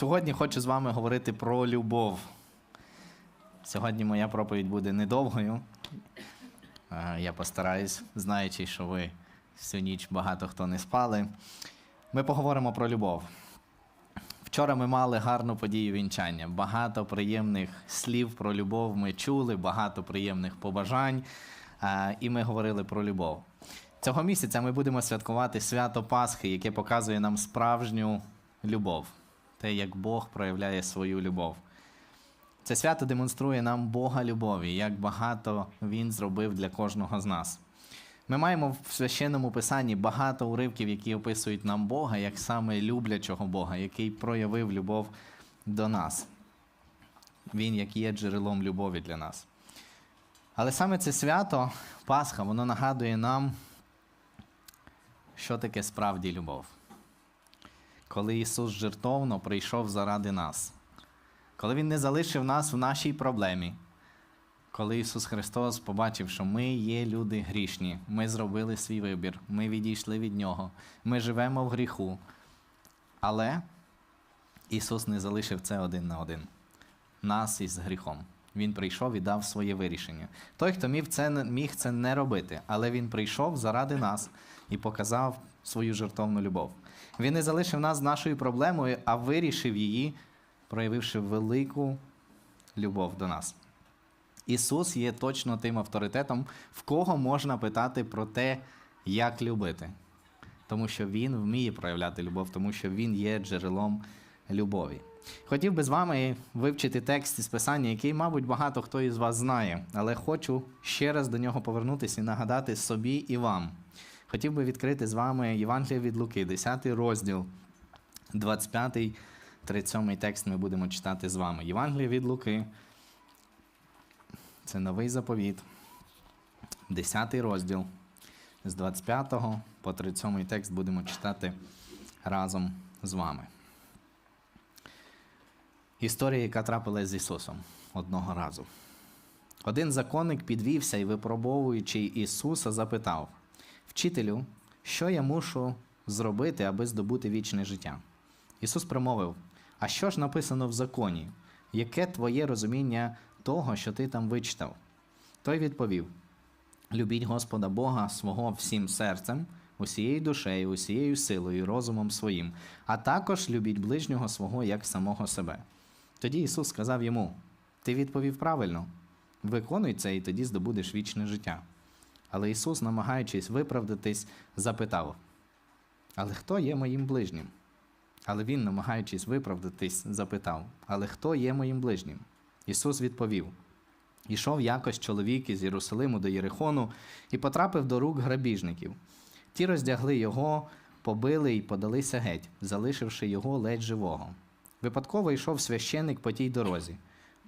Сьогодні хочу з вами говорити про любов. Сьогодні моя проповідь буде недовгою. Е, Я постараюсь, знаючи, що ви всю ніч багато хто не спали. Ми поговоримо про любов. Вчора ми мали гарну подію вінчання. Багато приємних слів про любов ми чули, багато приємних побажань, е, і ми говорили про любов. Цього місяця ми будемо святкувати свято Пасхи, яке показує нам справжню любов, те, як Бог проявляє свою любов. Це свято демонструє нам Бога любові, як багато Він зробив для кожного з нас. Ми маємо в священному писанні багато уривків, які описують нам Бога, як саме люблячого Бога, який проявив любов до нас. Він як є джерелом любові для нас. Але саме це свято, Пасха, воно нагадує нам, що таке справді любов. Коли Ісус жертовно прийшов заради нас, коли Він не залишив нас в нашій проблемі, коли Ісус Христос побачив, що ми є люди грішні, ми зробили свій вибір, ми відійшли від Нього, ми живемо в гріху. Але Ісус не залишив це один на один, нас із гріхом. Він прийшов і дав своє вирішення. Той, хто міг це, міг це не робити, але Він прийшов заради нас і показав свою жертовну любов. Він не залишив нас з нашою проблемою, а вирішив її, проявивши велику любов до нас. Ісус є точно тим авторитетом, в кого можна питати про те, як любити. Тому що Він вміє проявляти любов, тому що Він є джерелом любові. Хотів би з вами вивчити текст із Писання, який, мабуть, багато хто із вас знає, але хочу ще раз до нього повернутися і нагадати собі і вам. Хотів би відкрити з вами Євангелія від Луки, 10 розділ, 25, 37 текст ми будемо читати з вами. Євангелія від Луки. Це новий заповіт, 10 розділ. З 25 по 37 текст будемо читати разом з вами. Історія, яка трапилась з Ісусом одного разу. Один законник підвівся і, випробовуючи Ісуса, запитав: Вчителю, що я мушу зробити, аби здобути вічне життя? Ісус промовив: А що ж написано в законі? Яке твоє розуміння того, що ти там вичитав? Той відповів: Любіть Господа Бога свого всім серцем, усією душею, усією силою, розумом своїм, а також любіть ближнього свого як самого себе. Тоді Ісус сказав йому: Ти відповів правильно, виконуй це, і тоді здобудеш вічне життя. Але Ісус, намагаючись виправдатись, запитав: Але хто є моїм ближнім? Але він, намагаючись виправдатись, запитав: Але хто є моїм ближнім? Ісус відповів: Ішов якось чоловік із Єрусалиму до Єрихону і потрапив до рук грабіжників. Ті роздягли його, побили і подалися геть, залишивши його ледь живого. Випадково йшов священик по тій дорозі.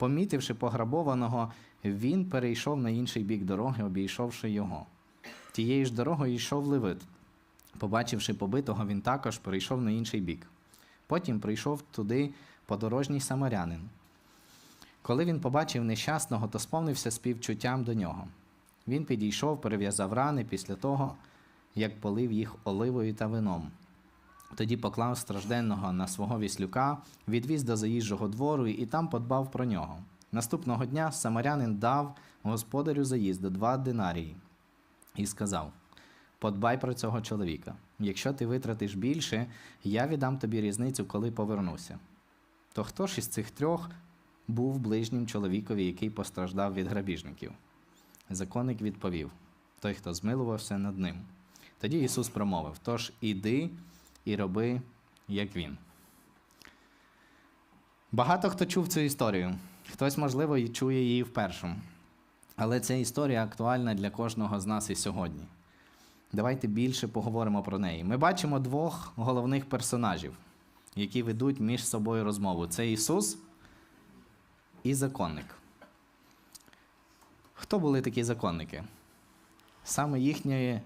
Помітивши пограбованого, він перейшов на інший бік дороги, обійшовши його. Тією ж дорогою йшов Левит. Побачивши побитого, він також перейшов на інший бік. Потім прийшов туди подорожній самарянин. Коли він побачив нещасного, то сповнився співчуттям до нього. Він підійшов, перев'язав рани після того, як полив їх оливою та вином. Тоді поклав стражденного на свого віслюка, відвіз до заїжджого двору і там подбав про нього. Наступного дня самарянин дав господарю заїзду два динарії і сказав: Подбай про цього чоловіка. Якщо ти витратиш більше, я віддам тобі різницю, коли повернуся. То хто ж із цих трьох був ближнім чоловікові, який постраждав від грабіжників? Законник відповів: той, хто змилувався над ним. Тоді Ісус промовив: Тож іди і роби, як він. Багато хто чув цю історію. Хтось, можливо, і чує її вперше. Але ця історія актуальна для кожного з нас і сьогодні. Давайте більше поговоримо про неї. Ми бачимо двох головних персонажів, які ведуть між собою розмову: це Ісус і законник. Хто були такі законники? Саме їхнє,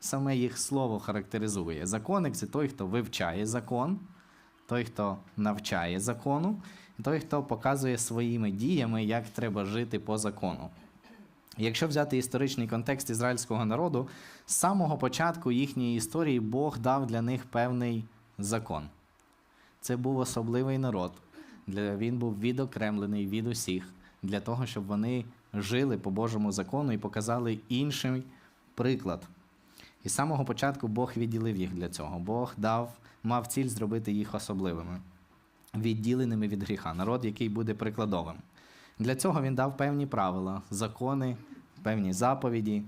саме їх слово характеризує. Законник це той, хто вивчає закон, той, хто навчає закону, і той, хто показує своїми діями, як треба жити по закону. Якщо взяти історичний контекст ізраїльського народу, з самого початку їхньої історії Бог дав для них певний закон. Це був особливий народ. Він був відокремлений від усіх для того, щоб вони жили по Божому закону і показали інший приклад. І з самого початку Бог відділив їх для цього. Бог дав, мав ціль зробити їх особливими, відділеними від гріха, народ, який буде прикладовим. Для цього він дав певні правила, закони, певні заповіді.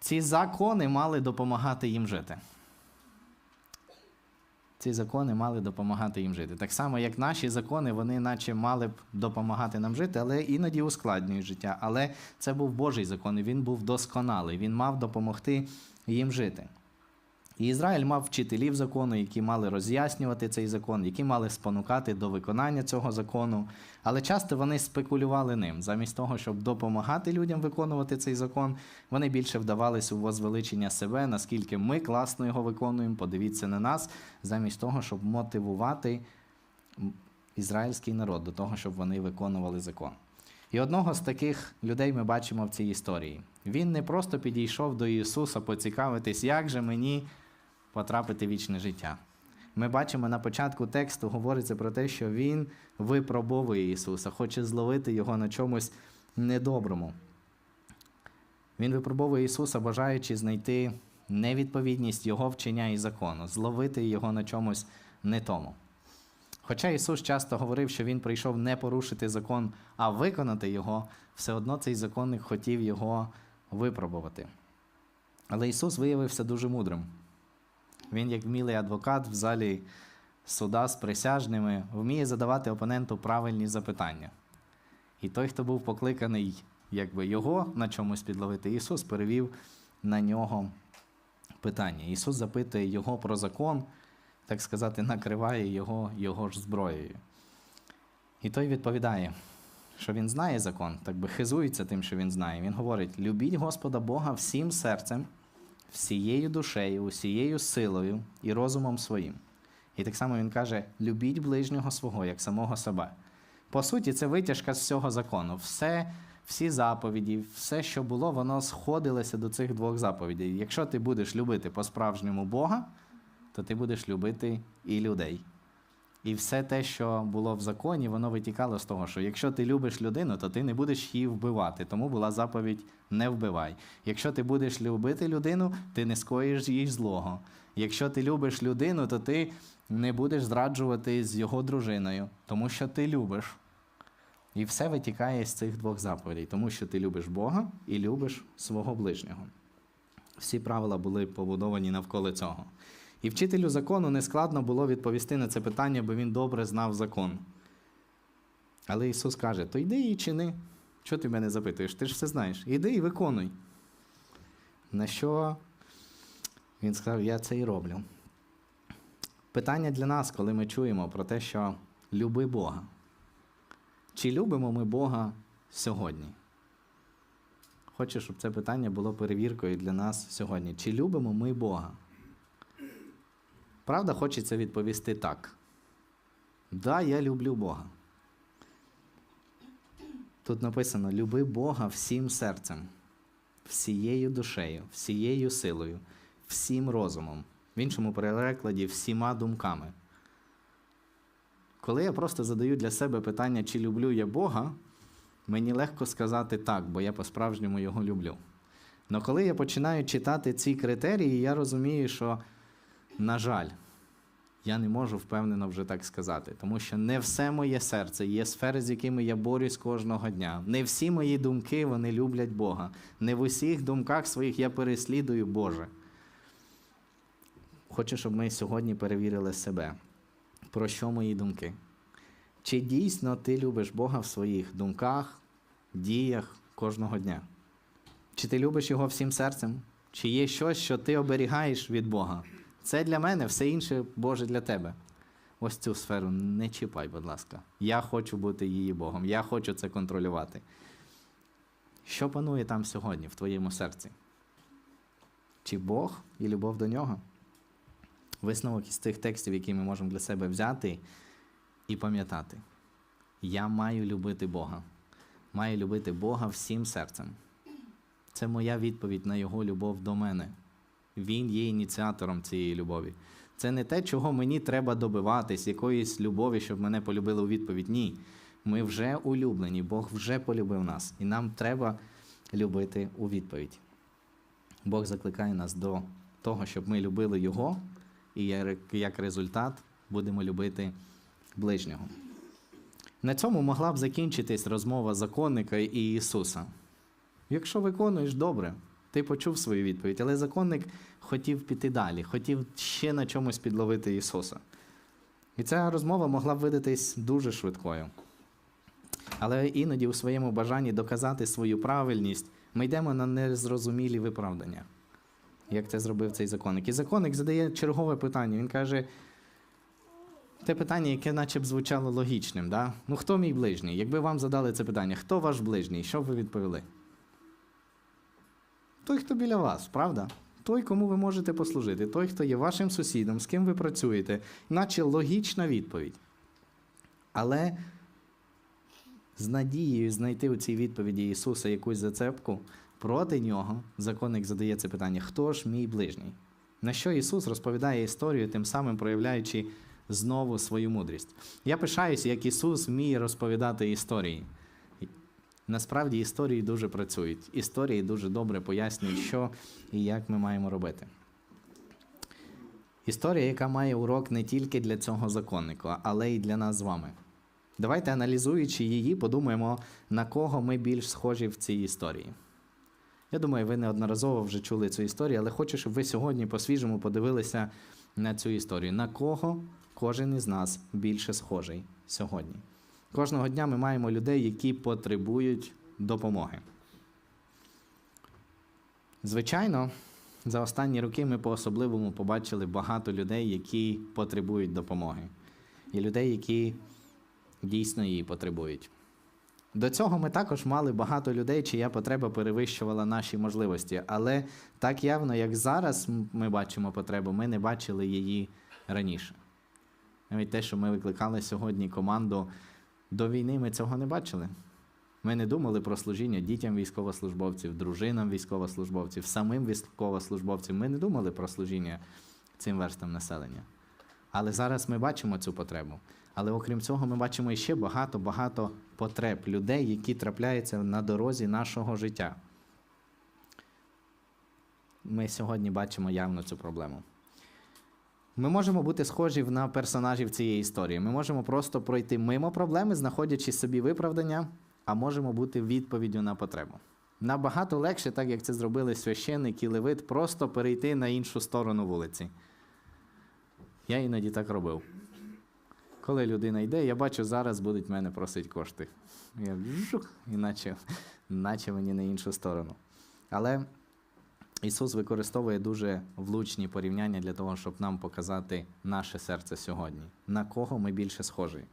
Ці закони мали допомагати їм жити. Ці закони мали допомагати їм жити. Так само, як наші закони, вони наче мали б допомагати нам жити, але іноді ускладнюють життя. Але це був Божий закон, і він був досконалий. Він мав допомогти їм жити. І Ізраїль мав вчителів закону, які мали роз'яснювати цей закон, які мали спонукати до виконання цього закону. Але часто вони спекулювали ним. Замість того, щоб допомагати людям виконувати цей закон, вони більше вдавались у возвеличення себе, наскільки ми класно його виконуємо, подивіться на нас, замість того, щоб мотивувати ізраїльський народ до того, щоб вони виконували закон. І одного з таких людей ми бачимо в цій історії. Він не просто підійшов до Ісуса поцікавитись, як же мені потрапити в вічне життя. Ми бачимо на початку тексту, говориться про те, що Він випробовує Ісуса, хоче зловити Його на чомусь недоброму. Він випробовує Ісуса, бажаючи знайти невідповідність Його вчення і закону, зловити Його на чомусь не тому. Хоча Ісус часто говорив, що Він прийшов не порушити закон, а виконати його, все одно цей законник хотів його випробувати. Але Ісус виявився дуже мудрим. Він, як вмілий адвокат в залі суда з присяжними, вміє задавати опоненту правильні запитання. І той, хто був покликаний якби, його на чомусь підловити, Ісус перевів на нього питання. Ісус запитує його про закон, так сказати, накриває його його ж зброєю. І той відповідає, що він знає закон, так би хизується тим, що він знає. Він говорить: любіть Господа Бога всім серцем, всією душею, усією силою і розумом своїм. І так само він каже: любіть ближнього свого, як самого себе. По суті, це витяжка з всього закону. Все, всі заповіді, все, що було, воно сходилося до цих двох заповідей. Якщо ти будеш любити по-справжньому Бога, то ти будеш любити і людей. І все те, що було в законі, воно витікало з того, що якщо ти любиш людину, то ти не будеш її вбивати. Тому була заповідь не вбивай. Якщо ти будеш любити людину, ти не скоїш їй злого. Якщо ти любиш людину, то ти не будеш зраджувати з його дружиною, тому що ти любиш. І все витікає з цих двох заповідей, тому що ти любиш Бога і любиш свого ближнього. Всі правила були побудовані навколо цього. І вчителю закону нескладно було відповісти на це питання, бо він добре знав закон. Але Ісус каже: то йди і чини. Чого ти мене запитуєш? Ти ж все знаєш. Іди і виконуй. На що він сказав, я це і роблю. Питання для нас, коли ми чуємо про те, що люби Бога. Чи любимо ми Бога сьогодні? Хочу, щоб це питання було перевіркою для нас сьогодні. Чи любимо ми Бога? Правда, хочеться відповісти так. Да, я люблю Бога. Тут написано: люби Бога всім серцем, всією душею, всією силою, всім розумом. В іншому перекладі всіма думками. Коли я просто задаю для себе питання, чи люблю я Бога, мені легко сказати так, бо я по-справжньому його люблю. Але коли я починаю читати ці критерії, я розумію, що, на жаль, я не можу впевнено вже так сказати, тому що не все моє серце є сфери, з якими я борюсь кожного дня. Не всі мої думки вони люблять Бога. Не в усіх думках своїх я переслідую Боже. Хочу, щоб ми сьогодні перевірили себе. Про що мої думки? Чи дійсно ти любиш Бога в своїх думках, діях кожного дня? Чи ти любиш Його всім серцем? Чи є щось, що ти оберігаєш від Бога? Це для мене, все інше Боже для тебе. Ось цю сферу не чіпай, будь ласка. Я хочу бути її Богом, я хочу це контролювати. Що панує там сьогодні, в твоєму серці? Чи Бог і любов до нього? Висновок із тих текстів, які ми можемо для себе взяти і пам'ятати. Я маю любити Бога. Маю любити Бога всім серцем. Це моя відповідь на Його любов до мене. Він є ініціатором цієї любові. Це не те, чого мені треба добиватись, якоїсь любові, щоб мене полюбили у відповідь. Ні. Ми вже улюблені, Бог вже полюбив нас, і нам треба любити у відповідь. Бог закликає нас до того, щоб ми любили Його, і як- результат будемо любити ближнього. На цьому могла б закінчитись розмова законника і Ісуса. Якщо виконуєш добре, ти почув свою відповідь, але законник хотів піти далі, хотів ще на чомусь підловити Ісуса. І ця розмова могла б видатись дуже швидкою. Але іноді у своєму бажанні доказати свою правильність ми йдемо на незрозумілі виправдання, як це зробив цей законник. І законник задає чергове питання. Він каже: те питання, яке наче б звучало логічним. Да? Ну, хто мій ближній? Якби вам задали це питання, хто ваш ближній? Що б ви відповіли? Той, хто біля вас, правда? Той, кому ви можете послужити, той, хто є вашим сусідом, з ким ви працюєте, наче логічна відповідь. Але з надією знайти у цій відповіді Ісуса якусь зацепку проти нього, законник задає це питання: хто ж мій ближній? На що Ісус розповідає історію, тим самим проявляючи знову свою мудрість. Я пишаюся, як Ісус вміє розповідати історії. Насправді історії дуже працюють. Історії дуже добре пояснюють, що і як ми маємо робити. Історія, яка має урок не тільки для цього законника, але й для нас з вами. Давайте, аналізуючи її, подумаємо, на кого ми більш схожі в цій історії. Я думаю, ви неодноразово вже чули цю історію, але хочу, щоб ви сьогодні по-свіжому подивилися на цю історію. На кого кожен із нас більше схожий сьогодні? Кожного дня ми маємо людей, які потребують допомоги. Звичайно, за останні роки ми по-особливому побачили багато людей, які потребують допомоги, і людей, які дійсно її потребують. До цього ми також мали багато людей, чия потреба перевищувала наші можливості. Але так явно, як зараз ми бачимо потребу, ми не бачили її раніше. Навіть те, що ми викликали сьогодні команду до війни, ми цього не бачили. Ми не думали про служіння дітям військовослужбовців, дружинам військовослужбовців, самим військовослужбовцям. Ми не думали про служіння цим верстам населення. Але зараз ми бачимо цю потребу. Але окрім цього, ми бачимо ще багато-багато потреб людей, які трапляються на дорозі нашого життя. Ми сьогодні бачимо явно цю проблему. Ми можемо бути схожі на персонажів цієї історії. Ми можемо просто пройти мимо проблеми, знаходячи собі виправдання, а можемо бути відповіддю на потребу. Набагато легше, так як це зробили священник і левит, просто перейти на іншу сторону вулиці. Я іноді так робив. Коли людина йде, я бачу, зараз будуть мене просити кошти. Я жух, іначе, наче мені на іншу сторону. Але Ісус використовує дуже влучні порівняння для того, щоб нам показати наше серце сьогодні, на кого ми більше схожі.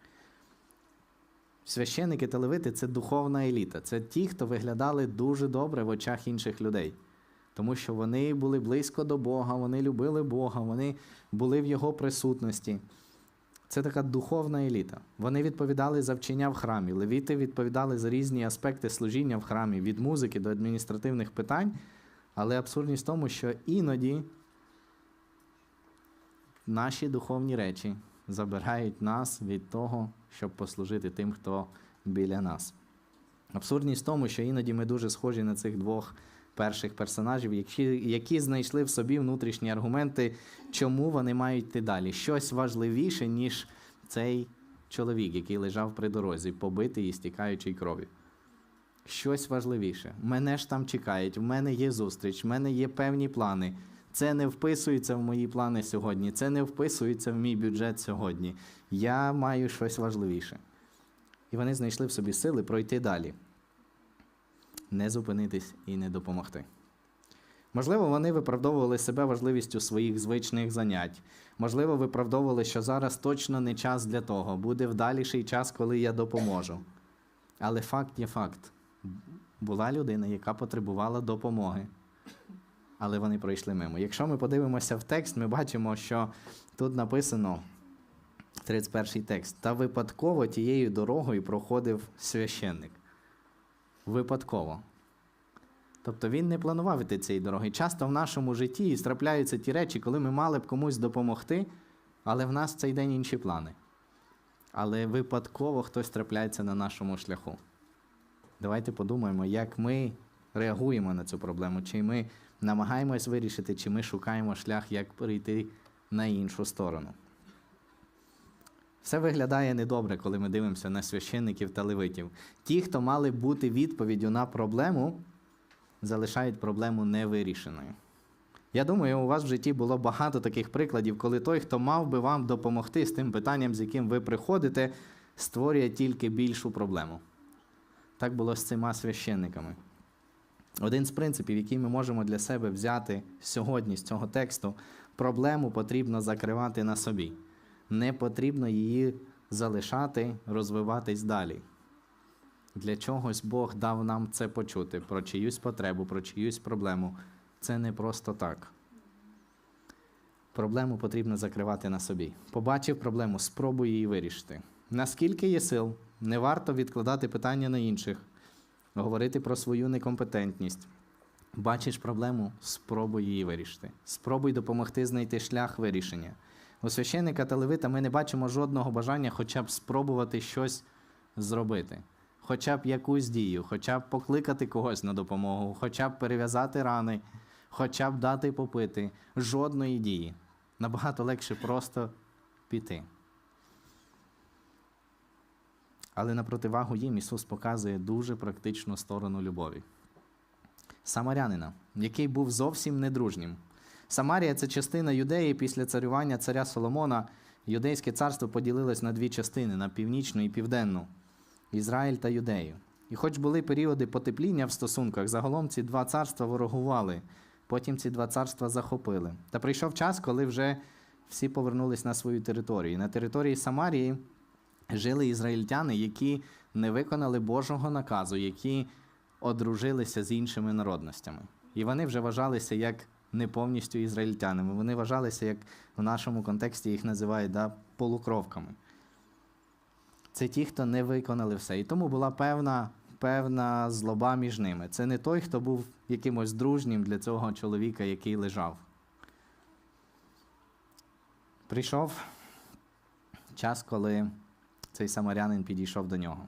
Священники та левити це духовна еліта. Це ті, хто виглядали дуже добре в очах інших людей. Тому що вони були близько до Бога, вони любили Бога, вони були в Його присутності. Це така духовна еліта. Вони відповідали за вчення в храмі. Левіти відповідали за різні аспекти служіння в храмі, від музики до адміністративних питань. Але абсурдність в тому, що іноді наші духовні речі забирають нас від того, щоб послужити тим, хто біля нас. Абсурдність в тому, що іноді ми дуже схожі на цих двох перших персонажів, які, які знайшли в собі внутрішні аргументи, чому вони мають йти далі. Щось важливіше, ніж цей чоловік, який лежав при дорозі, побитий і стікаючий кров'ю. Щось важливіше. Мене ж там чекають, в мене є зустріч, в мене є певні плани. Це не вписується в мої плани сьогодні, це не вписується в мій бюджет сьогодні. Я маю щось важливіше. І вони знайшли в собі сили пройти далі, не зупинитись і не допомогти. Можливо, вони виправдовували себе важливістю своїх звичних занять. Можливо, виправдовували, що зараз точно не час для того, буде вдаліший час, коли я допоможу. Але факт є факт. Була людина, яка потребувала допомоги. Але вони пройшли мимо. Якщо ми подивимося в текст, ми бачимо, що тут написано 31 текст. Та випадково тією дорогою проходив священник. Випадково. Тобто він не планував іти цієї дороги. Часто в нашому житті трапляються ті речі, коли ми мали б комусь допомогти, але в нас в цей день інші плани. Але випадково хтось трапляється на нашому шляху. Давайте подумаємо, як ми реагуємо на цю проблему, чи ми намагаємось вирішити, чи ми шукаємо шлях, як перейти на іншу сторону. Все виглядає недобре, коли ми дивимося на священників та левитів. Ті, хто мали бути відповіддю на проблему, залишають проблему невирішеною. Я думаю, у вас в житті було багато таких прикладів, коли той, хто мав би вам допомогти з тим питанням, з яким ви приходите, створює тільки більшу проблему. Так було з цими священниками. Один з принципів, який ми можемо для себе взяти сьогодні з цього тексту, проблему потрібно закривати на собі. Не потрібно її залишати, розвиватись далі. Для чогось Бог дав нам це почути про чиюсь потребу, про чиюсь проблему. Це не просто так. Проблему потрібно закривати на собі. Побачив проблему, спробуй її вирішити. Наскільки є сил, не варто відкладати питання на інших, говорити про свою некомпетентність. Бачиш проблему, спробуй її вирішити. Спробуй допомогти знайти шлях вирішення. У священника та левита ми не бачимо жодного бажання хоча б спробувати щось зробити, хоча б якусь дію, хоча б покликати когось на допомогу, хоча б перев'язати рани, хоча б дати попити. Жодної дії. Набагато легше просто піти. Але на противагу їм Ісус показує дуже практичну сторону любові. Самарянина, який був зовсім недружнім. Самарія це частина юдеї після царювання царя Соломона. Юдейське царство поділилось на дві частини на північну і південну Ізраїль та Юдею. І хоч були періоди потепління в стосунках, загалом ці два царства ворогували, потім ці два царства захопили. Та прийшов час, коли вже всі повернулись на свою територію. На території Самарії жили ізраїльтяни, які не виконали Божого наказу, які одружилися з іншими народностями. І вони вже вважалися як не повністю ізраїльтянами. Вони вважалися, як в нашому контексті їх називають да, полукровками. Це ті, хто не виконали все. І тому була певна, певна злоба між ними. Це не той, хто був якимось дружнім для цього чоловіка, який лежав. Прийшов час, коли цей самарянин підійшов до нього.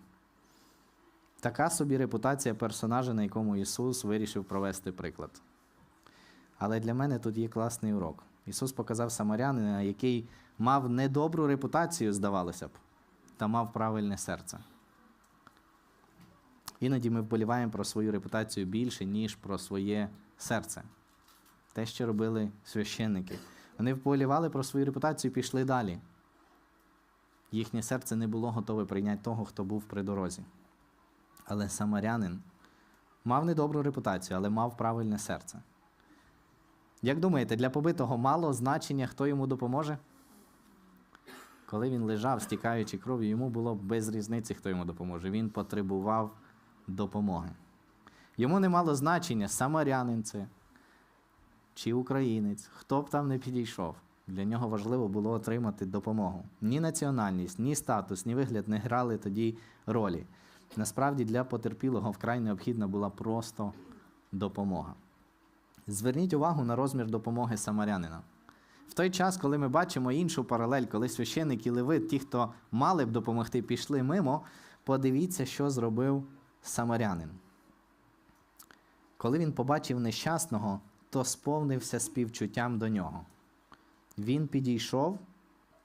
Така собі репутація персонажа, на якому Ісус вирішив провести приклад. Але для мене тут є класний урок. Ісус показав самарянина, який мав недобру репутацію, здавалося б, та мав правильне серце. Іноді ми вболіваємо про свою репутацію більше, ніж про своє серце. Те, що робили священники. Вони вболівали про свою репутацію і пішли далі. Їхнє серце не було готове прийняти того, хто був при дорозі. Але самарянин мав недобру репутацію, але мав правильне серце. Як думаєте, для побитого мало значення, хто йому допоможе? Коли він лежав, стікаючи кров'ю, йому було без різниці, хто йому допоможе. Він потребував допомоги. Йому не мало значення, самарянин це чи українець, хто б там не підійшов. Для нього важливо було отримати допомогу. Ні національність, ні статус, ні вигляд не грали тоді ролі. Насправді для потерпілого вкрай необхідна була просто допомога. Зверніть увагу на розмір допомоги самарянина. В той час, коли ми бачимо іншу паралель, коли священник і левит, ті, хто мали б допомогти, пішли мимо, подивіться, що зробив самарянин. Коли він побачив нещасного, то сповнився співчуттям до нього. Він підійшов,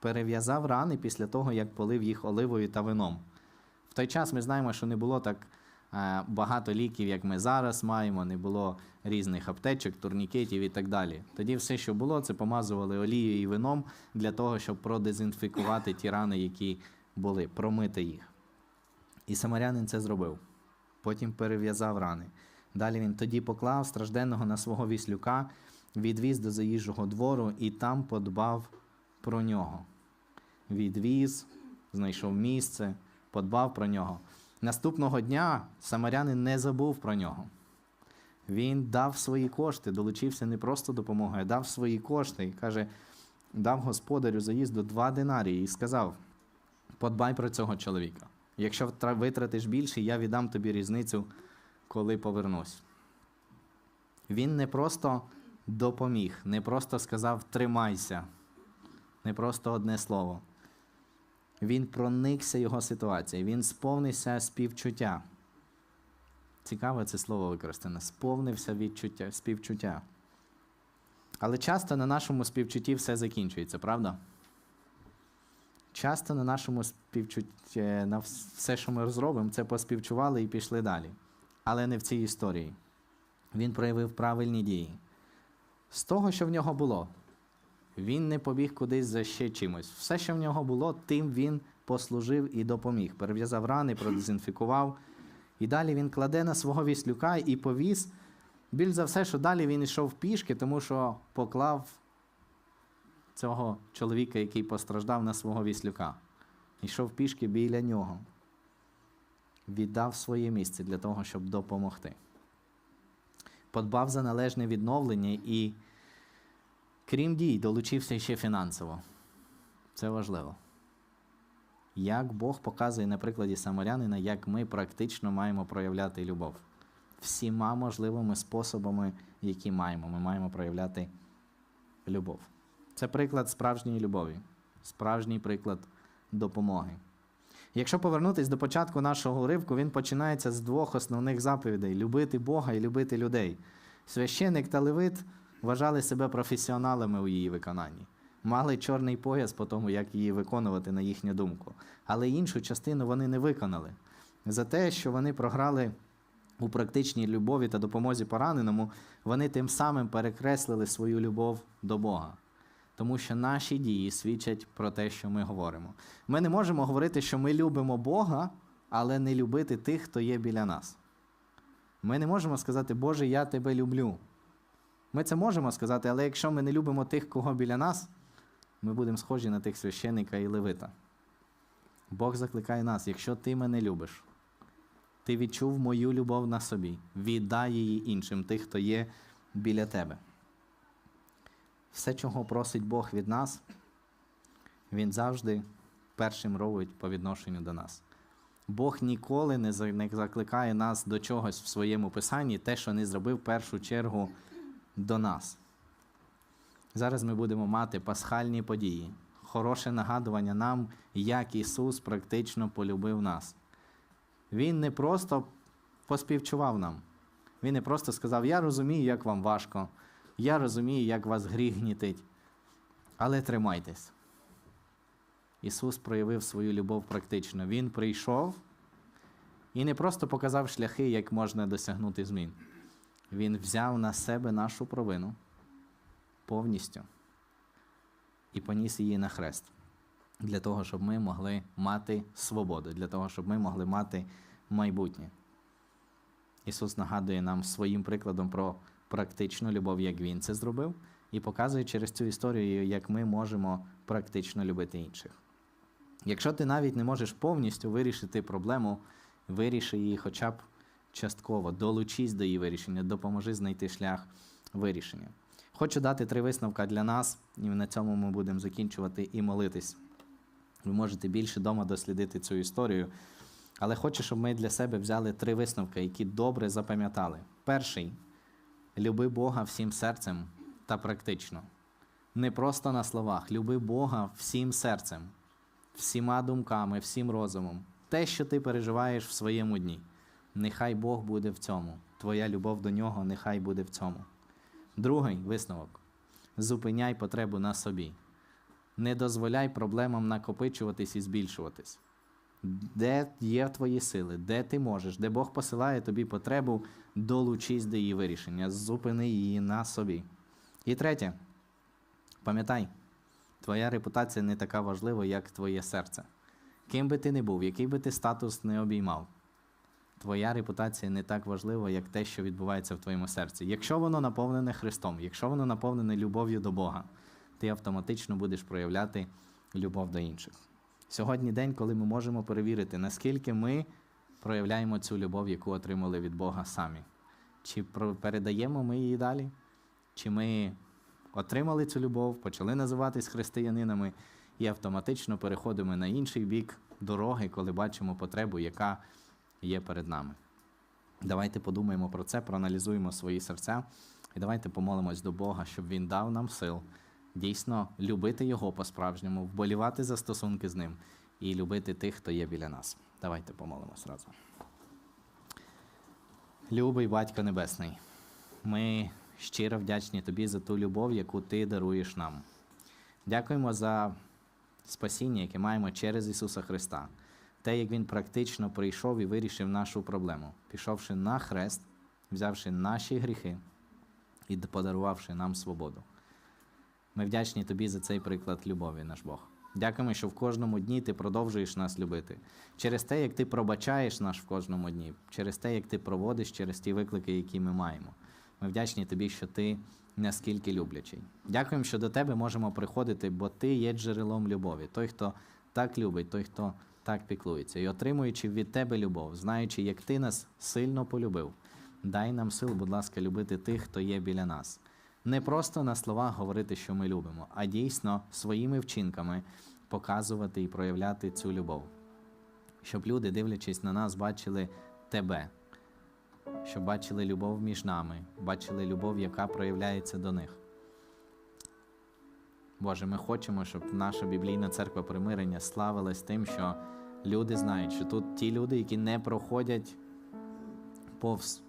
перев'язав рани після того, як полив їх оливою та вином. В той час ми знаємо, що не було так е, багато ліків, як ми зараз маємо, не було різних аптечок, турнікетів і так далі. Тоді все, що було, це помазували олією і вином для того, щоб продезінфікувати ті рани, які були, промити їх. І самарянин це зробив. Потім перев'язав рани. Далі він тоді поклав стражденного на свого віслюка, відвіз до заїжджого двору і там подбав про нього. Відвіз, знайшов місце, подбав про нього. Наступного дня самарянин не забув про нього. Він дав свої кошти, долучився не просто допомогою, дав свої кошти і каже, дав господарю заїзду два динарії і сказав: подбай про цього чоловіка. Якщо витратиш більше, я віддам тобі різницю, коли повернусь. Він не просто допоміг, не просто сказав тримайся, не просто одне слово. Він проникся його ситуацією, він сповнився співчуття. Цікаве це слово використане. Сповнився відчуття, співчуття. Але часто на нашому співчутті все закінчується, правда? Часто на нашому співчутті, на все, що ми зробимо, це поспівчували і пішли далі. Але не в цій історії. Він проявив правильні дії. З того, що в нього було, він не побіг кудись за ще чимось. Все, що в нього було, тим він послужив і допоміг. Перев'язав рани, продезінфікував. І далі він кладе на свого віслюка і повіз. Більш за все, що далі він йшов пішки, тому що поклав цього чоловіка, який постраждав на свого віслюка. Йшов пішки біля нього. Віддав своє місце для того, щоб допомогти. Подбав за належне відновлення і, крім дій, долучився ще фінансово. Це важливо. Як Бог показує на прикладі самарянина, як ми практично маємо проявляти любов. Всіма можливими способами, які маємо, ми маємо проявляти любов. Це приклад справжньої любові, справжній приклад допомоги. Якщо повернутися до початку нашого уривку, він починається з двох основних заповідей: любити Бога і любити людей. Священик та левит вважали себе професіоналами у її виконанні, мали чорний пояс по тому, як її виконувати, на їхню думку. Але іншу частину вони не виконали. За те, що вони програли у практичній любові та допомозі пораненому, вони тим самим перекреслили свою любов до Бога. Тому що наші дії свідчать про те, що ми говоримо. Ми не можемо говорити, що ми любимо Бога, але не любити тих, хто є біля нас. Ми не можемо сказати, Боже, я тебе люблю. Ми це можемо сказати, але якщо ми не любимо тих, кого біля нас, ми будемо схожі на тих священника і левита. Бог закликає нас, якщо ти мене любиш, ти відчув мою любов на собі, віддай її іншим, тих, хто є біля тебе. Все, чого просить Бог від нас, Він завжди першим робить по відношенню до нас. Бог ніколи не закликає нас до чогось в своєму писанні, те, що не зробив в першу чергу до нас. Зараз ми будемо мати пасхальні події, хороше нагадування нам, як Ісус практично полюбив нас. Він не просто поспівчував нам. Він не просто сказав: Я розумію, як вам важко, я розумію, як вас гріх гнітить. Але тримайтесь. Ісус проявив свою любов практично. Він прийшов і не просто показав шляхи, як можна досягнути змін. Він взяв на себе нашу провину повністю і поніс її на хрест для того, щоб ми могли мати свободу, для того, щоб ми могли мати майбутнє. Ісус нагадує нам своїм прикладом про практичну любов, як Він це зробив, і показує через цю історію, як ми можемо практично любити інших. Якщо ти навіть не можеш повністю вирішити проблему, виріши її хоча б частково, долучись до її вирішення, допоможи знайти шлях вирішення. Хочу дати три висновка для нас, і на цьому ми будемо закінчувати і молитись. Ви можете більше вдома дослідити цю історію. Але хочу, щоб ми для себе взяли три висновки, які добре запам'ятали. Перший люби Бога всім серцем та практично. Не просто на словах. Люби Бога всім серцем, всіма думками, всім розумом. Те, що ти переживаєш в своєму дні. Нехай Бог буде в цьому. Твоя любов до нього нехай буде в цьому. Другий висновок: зупиняй потребу на собі. Не дозволяй проблемам накопичуватись і збільшуватись. Де є твої сили, де ти можеш, де Бог посилає тобі потребу, долучись до її вирішення, зупини її на собі. І третє, пам'ятай, твоя репутація не така важлива, як твоє серце. Ким би ти не був, який би ти статус не обіймав, твоя репутація не так важлива, як те, що відбувається в твоєму серці. Якщо воно наповнене Христом, якщо воно наповнене любов'ю до Бога, ти автоматично будеш проявляти любов до інших. Сьогодні день, коли ми можемо перевірити, наскільки ми проявляємо цю любов, яку отримали від Бога самі. Чи передаємо ми її далі, чи ми отримали цю любов, почали називатись християнинами і автоматично переходимо на інший бік дороги, коли бачимо потребу, яка є перед нами. Давайте подумаємо про це, проаналізуємо свої серця І давайте помолимось до Бога, щоб Він дав нам сил дійсно любити Його по-справжньому, вболівати за стосунки з ним і любити тих, хто є біля нас. Давайте помолимось разом. Любий Батько Небесний, ми щиро вдячні Тобі за ту любов, яку Ти даруєш нам. Дякуємо за спасіння, яке маємо через Ісуса Христа. Те, як Він практично прийшов і вирішив нашу проблему, пішовши на хрест, взявши наші гріхи і подарувавши нам свободу. Ми вдячні Тобі за цей приклад любові, наш Бог. Дякуємо, що в кожному дні Ти продовжуєш нас любити. Через те, як Ти пробачаєш нас в кожному дні, через те, як Ти проводиш, через ті виклики, які ми маємо. Ми вдячні Тобі, що Ти наскільки люблячий. Дякуємо, що до Тебе можемо приходити, бо Ти є джерелом любові. Той, хто так любить, той, хто так піклується. І отримуючи від Тебе любов, знаючи, як Ти нас сильно полюбив, дай нам сил, будь ласка, любити тих, хто є біля нас. Не просто на словах говорити, що ми любимо, а дійсно своїми вчинками показувати і проявляти цю любов. Щоб люди, дивлячись на нас, бачили тебе, щоб бачили любов між нами, бачили любов, яка проявляється до них. Боже, ми хочемо, щоб наша біблійна церква примирення славилась тим, що люди знають, що тут ті люди, які не проходять повз,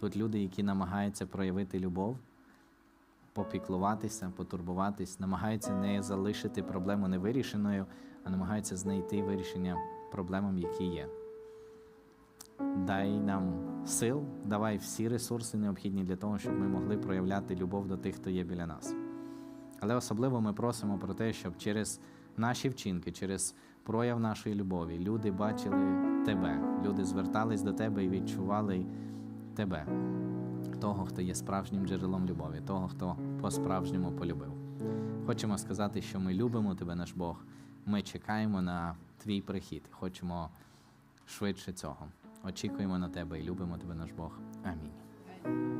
тут люди, які намагаються проявити любов, попіклуватися, потурбуватись, намагаються не залишити проблему невирішеною, а намагаються знайти вирішення проблемам, які є. Дай нам сил, давай всі ресурси необхідні для того, щоб ми могли проявляти любов до тих, хто є біля нас. Але особливо ми просимо про те, щоб через наші вчинки, через прояв нашої любові люди бачили тебе, люди звертались до тебе і відчували тебе, того, хто є справжнім джерелом любові, того, хто по-справжньому полюбив. Хочемо сказати, що ми любимо тебе, наш Бог. Ми чекаємо на твій прихід. Хочемо швидше цього. Очікуємо на тебе і любимо тебе, наш Бог. Амінь.